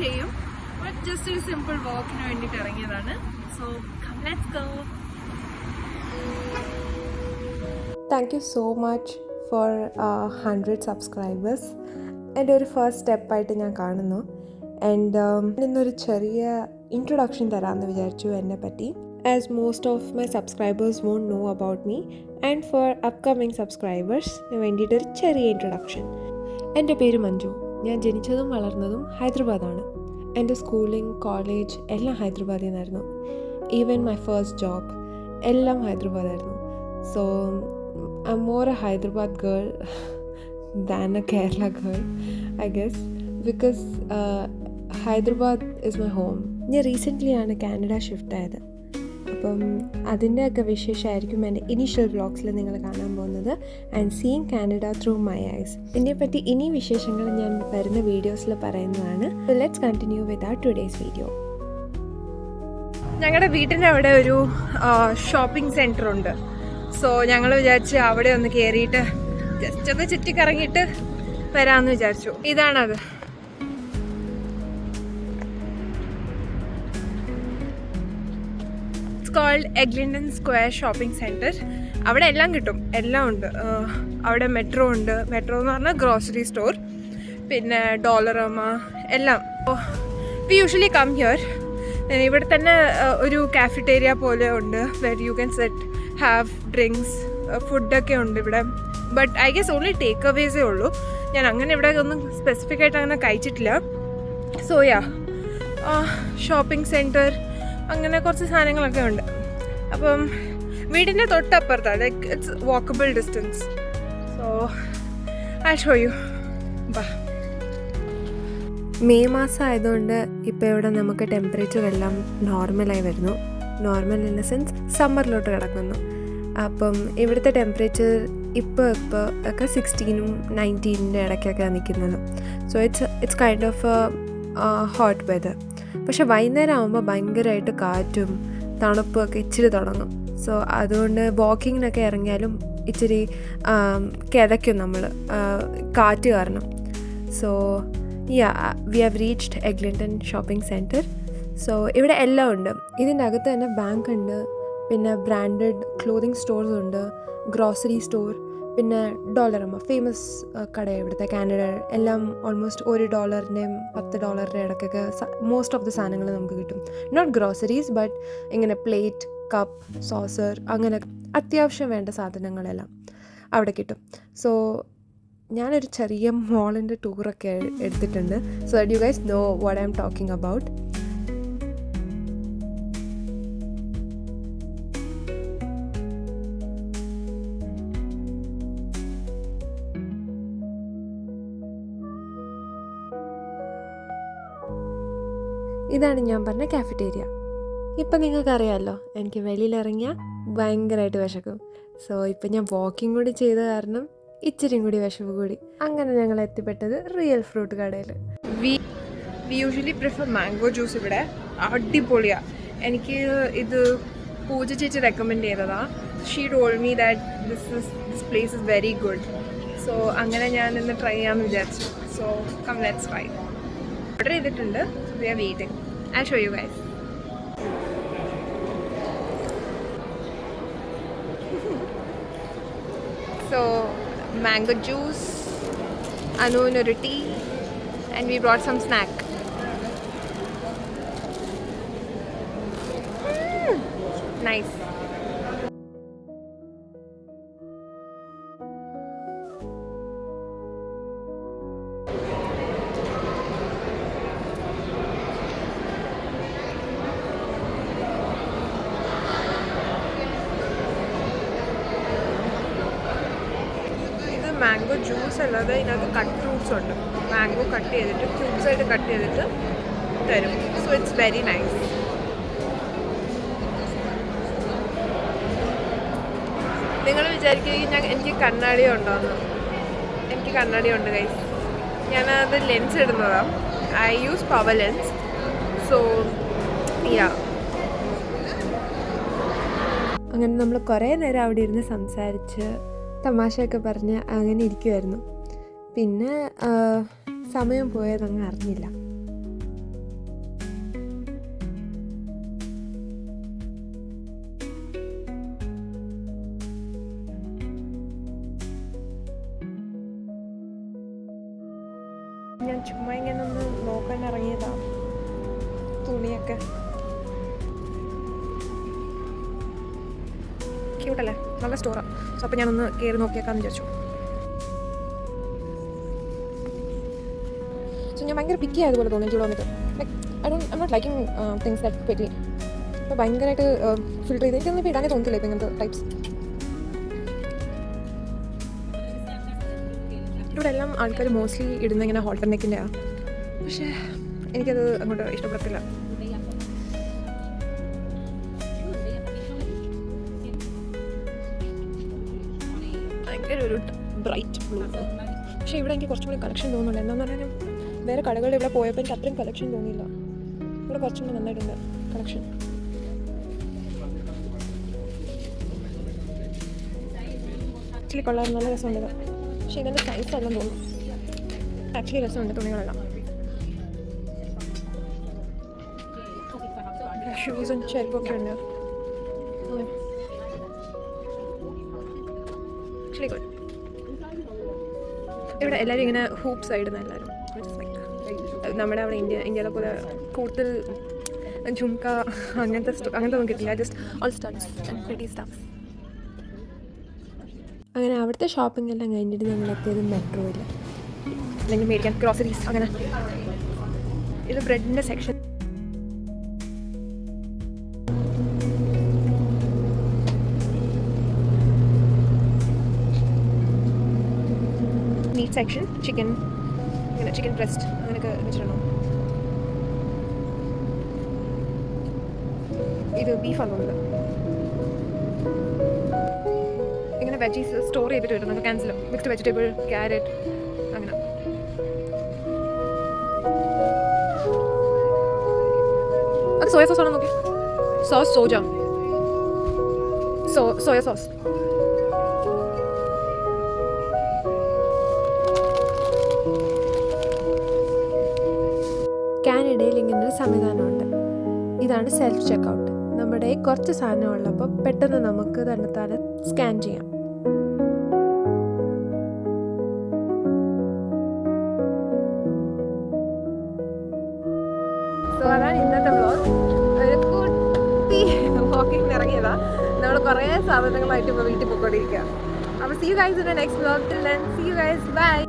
ചെയ്യും. But just ഒരു simple വാക്കിന് വേണ്ടിയിട്ട് ഇറങ്ങിയതാണ്. So let's go thank you so much for hundred subscribers എന്റെ ഒരു ഫസ്റ്റ് സ്റ്റെപ്പായിട്ട് ഞാൻ കാണുന്നു. ആൻഡ് ഇന്നൊരു ചെറിയ ഇൻട്രൊഡക്ഷൻ തരാമെന്ന് വിചാരിച്ചു എന്നെ പറ്റി. As most of my subscribers want know about me and for upcoming സബ്സ്ക്രൈബേഴ്സിന് വേണ്ടിയിട്ടൊരു ചെറിയ ഇൻട്രൊഡക്ഷൻ എന്റെ പേര് മഞ്ജു. ഞാൻ ജനിച്ചതും വളർന്നതും ഹൈദരാബാദാണ്. എന്റെ സ്കൂളിംഗ് കോളേജ് എല്ലാം ഹൈദരാബാദിൽ നിന്നായിരുന്നു. ഈവൻ മൈ ഫസ്റ്റ് ജോബ് എല്ലാം ഹൈദരാബാദായിരുന്നു. So I more a Hyderabad girl than a Kerala girl I guess because Hyderabad is my home ഞാൻ റീസെന്റ്ലിയാണ് കാനഡ ഷിഫ്റ്റ് ആയത്. അപ്പം അതിന്റെയൊക്കെ വിശേഷമായിരിക്കും എന്റെ ഇനീഷ്യൽ വ്ളോഗ്സിൽ നിങ്ങൾ കാണാൻ പോകുന്നത് and seeing Canada through my eyes ഇതിനെപ്പറ്റി ഇനി വിശേഷങ്ങൾ ഞാൻ വരുന്ന വീഡിയോസിൽ പറയുന്നതാണ്. ലെറ്റ്സ് കണ്ടിന്യൂ വിത്ത് ആ ടുഡേയ്സ് വീഡിയോ ഞങ്ങളുടെ വീട്ടിന്റെ അവിടെ ഒരു ഷോപ്പിംഗ് സെന്റർ ഉണ്ട്. സോ ഞങ്ങൾ വിചാരിച്ച് അവിടെ ഒന്ന് കയറിയിട്ട് ജസ്റ്റ് ഒന്ന് ചുറ്റിക്കറങ്ങിയിട്ട് വരാമെന്ന് വിചാരിച്ചു. ഇതാണത്. Called Eglinton square shopping centre അവിടെ എല്ലാം കിട്ടും. എല്ലാം ഉണ്ട്. അവിടെ മെട്രോ ഉണ്ട്. മെട്രോ എന്ന് പറഞ്ഞാൽ ഗ്രോസറി സ്റ്റോർ പിന്നെ ഡോളറമ എല്ലാം. വി യൂഷ്വലി കം ഹിയർ ഇവിടെ തന്നെ ഒരു കാഫിറ്റേരിയ പോലെ ഉണ്ട് where you can sit have drinks ഫുഡൊക്കെ ഉണ്ട് ഇവിടെ. But I guess only takeaways ഉള്ളൂ. ഞാൻ അങ്ങനെ ഇവിടെ ഒന്നും സ്പെസിഫിക് ആയിട്ട് അങ്ങനെ കഴിച്ചിട്ടില്ല. സോ യാ ഷോപ്പിംഗ് സെന്റർ അങ്ങനെ കുറച്ച് സാധനങ്ങളൊക്കെ ഉണ്ട്. അപ്പം വീടിന്റെ തൊട്ടപ്പുറത്താണ് like it's walkable distance so I show you ബാ. മെയ് മാസം ആയതുകൊണ്ട് ഇപ്പോൾ ഇവിടെ നമുക്ക് ടെമ്പറേച്ചർ എല്ലാം നോർമലായി വരുന്നു. നോർമൽ ഇൻ ദ സെൻസ് സമ്മറിലോട്ട് കിടക്കുന്നു. അപ്പം ഇവിടുത്തെ ടെമ്പറേച്ചർ ഇപ്പോൾ ഇപ്പോൾ ഒക്കെ സിക്സ്റ്റീനും നയന്റീനിന്റെ ഇടയ്ക്കൊക്കെ നിൽക്കുന്നത്. So it's it's kind of hot weather പക്ഷെ വൈകുന്നേരം ആകുമ്പോൾ ഭയങ്കരമായിട്ട് കാറ്റും തണുപ്പും ഒക്കെ ഇച്ചിരി തുടങ്ങും. സോ അതുകൊണ്ട് വാക്കിങ്ങിനൊക്കെ ഇറങ്ങിയാലും ഇച്ചിരി കിതയ്ക്കും നമ്മൾ കാറ്റ് കാരണം. So ya we have reached Eglinton shopping centre so ഇവിടെ എല്ലാം ഉണ്ട്. ഇതിന്റെ അകത്ത് തന്നെ ബാങ്ക് ഉണ്ട്. പിന്നെ ബ്രാൻഡഡ് ക്ലോതിങ് സ്റ്റോർസ് ഉണ്ട്. ഗ്രോസറി സ്റ്റോർ പിന്നെ ഡോളറമ്മ ഫേമസ് കട ഇവിടുത്തെ കാനഡ എല്ലാം ഓൾമോസ്റ്റ് ഒരു ഡോളറിന്റെയും പത്ത് ഡോളറിന്റെ ഇടയ്ക്കൊക്കെ മോസ്റ്റ് ഓഫ് ദ സാധനങ്ങൾ നമുക്ക് കിട്ടും. നോട്ട് ഗ്രോസറീസ് ബട്ട് ഇങ്ങനെ പ്ലേറ്റ് കപ്പ് സോസർ അങ്ങനെ അത്യാവശ്യം വേണ്ട സാധനങ്ങളെല്ലാം അവിടെ കിട്ടും. സോ ഞാനൊരു ചെറിയ മോളിന്റെ ടൂറൊക്കെ എടുത്തിട്ടുണ്ട്. So do guys know what I am talking about ഇതാണ് ഞാൻ പറഞ്ഞ കാഫറ്റേരിയ ഇപ്പം നിങ്ങൾക്കറിയാമല്ലോ എനിക്ക് വെളിയിലിറങ്ങിയാൽ ഭയങ്കരമായിട്ട് വിശക്കും. സോ ഇപ്പം ഞാൻ വാക്കിംഗ് കൂടി ചെയ്ത കാരണം ഇച്ചിരിയും കൂടി വിശപ്പ് കൂടി. അങ്ങനെ ഞങ്ങൾ എത്തിപ്പെട്ടത് റിയൽ ഫ്രൂട്ട് കടയിൽ we usually prefer mango juice ഇവിടെ. അടിപൊളിയാ. എനിക്ക് ഇത് പൂജ ചേച്ചി റെക്കമെൻഡ് ചെയ്തതാ. She told me that this is this place is very good so അങ്ങനെ ഞാൻ ഇന്ന് ട്രൈ ചെയ്യാമെന്ന് വിചാരിച്ചു. So come let's try order ചെയ്തിട്ടുണ്ട്. We are waiting I'll show you guys. so, mango juice, Anu tea, and we brought some snack. Hmm. Nice. Mango juice അല്ലാതെ ഇതിനകത്ത് cut fruits ഉണ്ട്. Mango cut ചെയ്തിട്ട് cubes ആയിട്ട് cut ചെയ്തിട്ട് തരും. So it's very nice നിങ്ങൾ വിചാരിക്കുകയും ഞാൻ എനിക്ക് കണ്ണാടി ഉണ്ടോന്ന്? എനിക്ക് കണ്ണാടി ഉണ്ട് കൈ ഞാനത് ലെൻസ് ഇടുന്നതാണ് I use power lens so ya അങ്ങനെ നമ്മൾ കുറേ നേരം അവിടെ ഇരുന്ന് സംസാരിച്ച് തമാശയൊക്കെ പറഞ്ഞ് അങ്ങനെ ഇരിക്കുമായിരുന്നു പിന്നെ സമയം പോയതങ്ങ് അറിഞ്ഞില്ല. ഞാൻ ചുമ്മാ ഇങ്ങനെ ഒന്ന് നോക്കാൻ ഇറങ്ങിയതാണ് തുണിയൊക്കെ. ക്യൂട്ടല്ലേ നല്ല സ്റ്റോറാണ് സോ അപ്പോൾ ഞാനൊന്ന് കയറി നോക്കിയേക്കാന്ന് വിചാരിച്ചു. സോ ഞാൻ ഭയങ്കര പിക്കി ആയതുപോലെ തോന്നി എനിക്ക് ഇവിടെ വന്നിട്ട്. Like I don't I not liking things that petty അപ്പോൾ ഭയങ്കരമായിട്ട് ഫിൽട്ടർ ചെയ്ത് എനിക്കൊന്നും ഇപ്പോൾ ഇടാനേ തോന്നില്ല ഇപ്പോൾ ഇങ്ങനത്തെ ടൈപ്സ് ഇവിടെ എല്ലാം ആൾക്കാർ മോസ്റ്റ്ലി ഇടുന്ന ഇങ്ങനെ ഹോൾട്ടർ നെക്കിന്റെയാണ് പക്ഷേ എനിക്കത് അങ്ങോട്ട് ഇഷ്ടപ്പെടത്തില്ല. ബ്രൈറ്റ് ബ്ലൂ പക്ഷേ ഇവിടെ എനിക്ക് കുറച്ചും കൂടി കളക്ഷൻ തോന്നുന്നുണ്ട്. എന്താണെന്ന് പറഞ്ഞാൽ വേറെ കടകളിൽ ഇവിടെ പോയപ്പോൾ എനിക്ക് അത്രയും കളക്ഷൻ തോന്നിയില്ല. ഇവിടെ കുറച്ചും കൂടി നന്നായിട്ടുണ്ട് കളക്ഷൻ ആക്ച്വലി കൊള്ളാൻ നല്ല രസമുണ്ട്. പക്ഷേ ഇതിന്റെ സൈസ് എല്ലാം തോന്നും ആക്ച്വലി രസമുണ്ട് തുണികളെല്ലാം ഷൂസും ചെരുപ്പൊക്കെ ഉണ്ട്. ആക്ച്വലി ഗുഡ് ഇവിടെ എല്ലാവരും ഇങ്ങനെ ഹൂപ്സ് ആയിടുന്ന എല്ലാവരും നമ്മുടെ അവിടെ ഇന്ത്യ ഇന്ത്യയിലെ പോലെ കൂടുതൽ ജുംക അങ്ങനത്തെ അങ്ങനത്തെ ഒന്നും കിട്ടില്ല ജസ്റ്റ് ഓൾ പ്രിറ്റി സ്റ്റാഫ് അങ്ങനെ അവിടുത്തെ ഷോപ്പിംഗ് എല്ലാം കഴിഞ്ഞിട്ട് ഞങ്ങൾ എത്തിയത് മെട്രോയിൽ അല്ലെങ്കിൽ മേടിക്കാൻ ഗ്രോസറീസ് അങ്ങനെ. ഇത് ബ്രെഡിന്റെ സെക്ഷൻ സെക്ഷൻ ചിക്കൻ ഇങ്ങനെ ചിക്കൻ ബ്രസ്റ്റ് അങ്ങനെയൊക്കെ വെച്ചിട്ടുണ്ടോ? ഇത് ബീഫാണ് തോന്നുന്നത് ഇങ്ങനെ വെജീസ് സ്റ്റോർ ചെയ്തിട്ട് വരുന്നത് ക്യാൻസൽ മിക്സ്ഡ് വെജിറ്റബിൾ ക്യാരറ്റ് അങ്ങനെ. അത് സോയ സോസ് ആണോ നോക്കി സോസ് സോജ സോ സോയ സോസ് കാനഡയിൽ ഇങ്ങനൊരു സംവിധാനമുണ്ട്. ഇതാണ് സെൽഫ് ചെക്കൗട്ട് നമ്മുടെ കുറച്ച് സാധനം ഉള്ളപ്പോൾ പെട്ടെന്ന് നമുക്ക് തന്നെത്താനെ സ്കാൻ ചെയ്യാം. ഇറങ്ങിയതാ. നമ്മൾ കുറേ സാധനങ്ങളായിട്ട് ഇപ്പോൾ വീട്ടിൽ പോയിക്കൊണ്ടിരിക്കുക അപ്പോൾ see you guys in next blog till see you guys bye